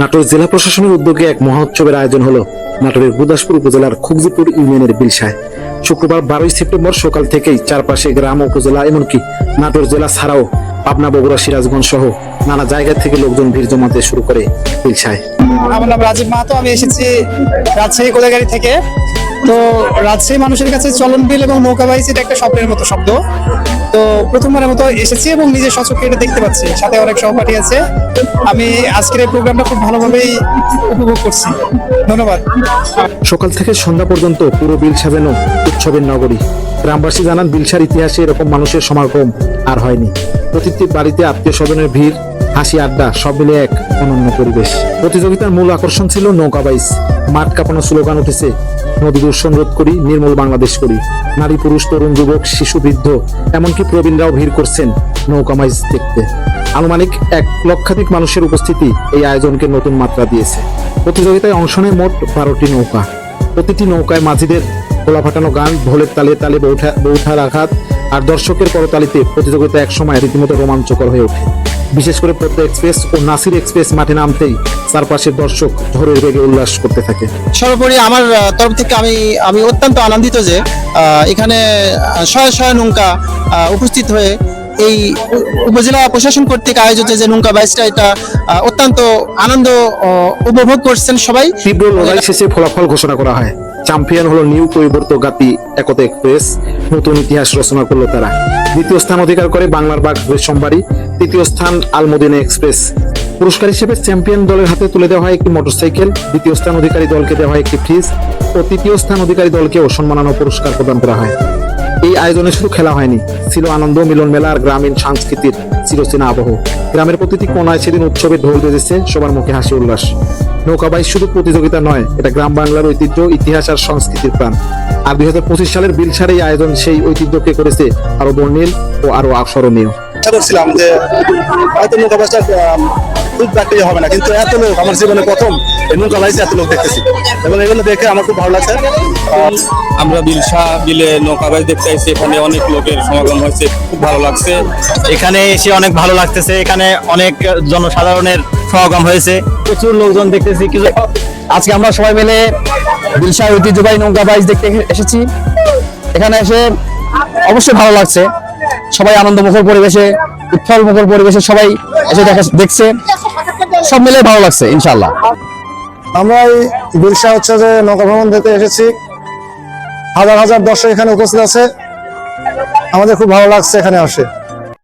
নাটোর জেলা প্রশাসনের উদ্যোগে এক মহোৎসবের আয়োজন হলো নাটোরের গুদাসপুর উপজেলার খুগজিপুর ইউনিয়নের বিলসায় শুক্রবার বারোই সেপ্টেম্বর সকাল থেকেই চারপাশে গ্রাম উপজেলা এমনকি নাটোর জেলা ছাড়াও পাবনা, বগুড়া, সিরাজগঞ্জ সহ নানা জায়গা থেকে লোকজন ভিড় জমাতে শুরু করে বিলসায় আমার নাম রাজীব মাহাতো, আমি এসেছি রাজশাহী কোলাগাড়ি থেকে। তো রাজশাহী মানুষের কাছে চলন বিল এবং নৌকা বাইচ এটা একটা স্বপ্নের মতো শব্দ। তো প্রথমবারের মতো এসেছি এবং নিজের সচক্ষে এটা দেখতে পাচ্ছি। সাথে অনেক সহপাঠী আছে। আমি আজকের এই প্রোগ্রামটা খুব ভালোভাবেই উপভোগ করছি। ধন্যবাদ। সকাল থেকে সন্ধ্যা পর্যন্ত পুরো বিল যেন উৎসবের নগরী। গ্রামবাসী জানান, বিলসার ইতিহাসে এরকম মানুষের সমাগম আর হয়নি। প্রতিটি বাড়িতে আত্মীয় স্বজনের ভিড়, হাসি, আড্ডা, সব মিলে এক অনন্য পরিবেশ। প্রতিযোগিতার মূল আকর্ষণ ছিল নৌকা বাইচ মাঠ কাঁপানো স্লোগান উঠেছে, নদী দূষণ রোধ করি, নির্মল বাংলাদেশ করি। নারী, পুরুষ, তরুণ, যুবক, শিশু, বৃদ্ধ, এমনকি প্রবীণরাও ভিড় করছেন নৌকা বাইচ দেখতে। আনুমানিক এক লক্ষাধিক মানুষের উপস্থিতি এই আয়োজনকে নতুন মাত্রা দিয়েছে। প্রতিযোগিতায় অংশ নেয় মোট বারোটি নৌকা। প্রতিটি নৌকায় মাঝিদের গোলা ফাটানো গান, ঢোলের তালে তালে বৌঠা বৌঠার আঘাত, আর দর্শকের করতালিতে প্রতিযোগিতা একসময় রীতিমতো রোমাঞ্চকর হয়ে ওঠে। বিশেষ করে পদ্মা এক্সপ্রেস ও নাসির এক্সপ্রেস মাঠে নামতেই চারপাশের দর্শক ধরে বেগে উল্লাস করতে থাকে। সর্বোপরি আমার তরফ থেকে আমি আমি অত্যন্ত আনন্দিত যে এখানে শয়ে শয়ে নৌকা উপস্থিত হয়ে এই উপজেলা প্রশাসন কর্তৃক আয়োজিত যে নৌকা বাইচটা এটা অত্যন্ত আনন্দ উপভোগ করছেন সবাই। তীব্র লড়াই শেষে ফলাফল ঘোষণা করা হয়। চ্যাম্পিয়ন হলো নিউ কৈবর্ত গাতি একতা এক্সপ্রেস নতুন ইতিহাস রচনা করল তারা। দ্বিতীয় স্থান অধিকার করে বাংলার বাগ সোমবারই। তৃতীয় স্থান আলমদিনা এক্সপ্রেস পুরস্কার হিসেবে চ্যাম্পিয়ন দলের হাতে তুলে দেওয়া হয় একটি মোটরসাইকেল দ্বিতীয় স্থান অধিকারী দলকে দেওয়া হয় একটি ফ্রিজ ও তৃতীয় স্থান অধিকারী দলকেও সম্মাননা পুরস্কার প্রদান করা হয়। এই আয়োজনে শুধু খেলা হয়নি, ছিল আনন্দ, মিলন মেলা আর গ্রামীণ সংস্কৃতির চিরচেনা আবহ। গ্রামের প্রতিটি কোনায় সেদিন উৎসবের ঢোল বেজেছে, সবার মুখে হাসি উল্লাস। নৌকাবাই শুধু প্রতিযোগিতা নয়, এটা গ্রাম বাংলার ঐতিহ্য, ইতিহাস আর সংস্কৃতির প্রাণ। আর দুই হাজার পঁচিশ সালের বিলসার এই আয়োজন সেই ঐতিহ্যকে করেছে আরও বর্ণিল ও আরও আকর্ষণীয়। করছিলাম যে হয়তো নৌকা খুব প্র্যাকটিস হবে না, কিন্তু এত লোক, আমার জীবনে প্রথম এই নৌকা বাইসে এত লোক দেখতেছি। এবং এগুলো দেখে আমার খুব ভালো লাগছে। আমরা বিলসা বিলে নৌকাবাজ দেখতে এসেছি এখানে অনেক লোকের সমাগম হয়েছে, খুব ভালো লাগছে। এখানে এসে অনেক ভালো লাগতেছে, এখানে অনেক জনসাধারণের সমাগম হয়েছে। প্রচুর লোকজন দেখতেছি, কিছু আজকে আমরা সবাই মিলে বিলসা ঐতিহ্যবাহী নৌকা বাইচ দেখতে এসেছি। এখানে এসে অবশ্যই ভালো লাগছে। সবাই আনন্দ আনন্দমুখর পরিবেশে উৎফল মুখর পরিবেশে সবাই এসে দেখা দেখছে। সব মিলে ভালো লাগছে ইনশাল্লাহ আমরা এই বিলসা হচ্ছে যে নৌকা ভ্রমণ দেখতে এসেছি। হাজার হাজার দর্শক এখানে উপস্থিত আছে। আমাদের খুব ভালো লাগছে এখানে আসে।